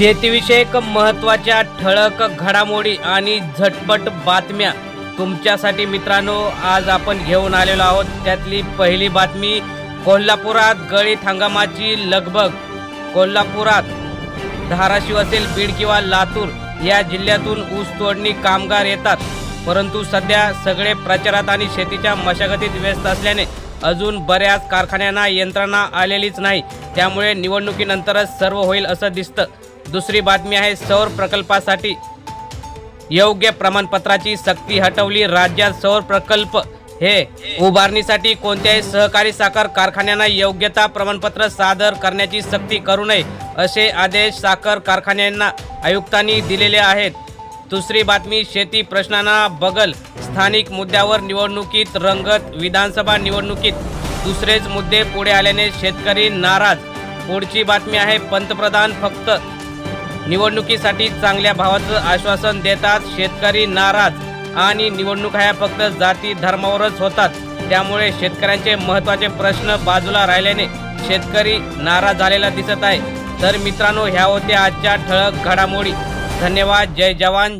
शेतीविषयक महत्त्वाच्या ठळक घडामोडी आणि झटपट बातम्या तुमच्यासाठी मित्रांनो आज आपण घेऊन आलेलो आहोत. त्यातली पहिली बातमी कोल्हापुरात गळीत हंगामाची लगबग. कोल्हापुरात धाराशिव असेल बीड किंवा लातूर या जिल्ह्यातून ऊस तोडणी कामगार येतात. परंतु सध्या सगळे प्रचारात आणि शेतीच्या मशागतीत व्यस्त असल्याने अजून बऱ्याच कारखान्यांना यंत्रणा आलेलीच नाही. त्यामुळे निवडणुकीनंतरच सर्व होईल असं दिसतं. दुसरी बातमी आहे सौर प्रकल्पासाठी योग्य प्रमाणपत्राची सक्ती हटवली. राज्यात सौर प्रकल्प हे उभारणीसाठी कोणत्याही सहकारी साखर कारखान्यांना योग्यता प्रमाणपत्र सादर करण्याची सक्ती करू नये असे आदेश साखर कारखान्यांना आयुक्तांनी दिलेले आहेत. दुसरी बातमी शेती प्रश्नांना बगल. स्थानिक मुद्द्यावर निवडणुकीत रंगत विधानसभा निवडणुकीत. दुसरेच मुद्दे पुढे आल्याने शेतकरी नाराज. पुढची बातमी आहे पंतप्रधान फक्त निवडणुकीसाठी चांगल्या भावाचं आश्वासन देतात शेतकरी नाराज आणि निवडणूक ह्या फक्त जाती धर्मावरच होतात. त्यामुळे शेतकऱ्यांचे महत्त्वाचे प्रश्न बाजूला राहिल्याने शेतकरी नाराज झालेला दिसत आहे. तर मित्रांनो ह्या होत्या आजच्या ठळक घडामोडी. धन्यवाद. जय जवान.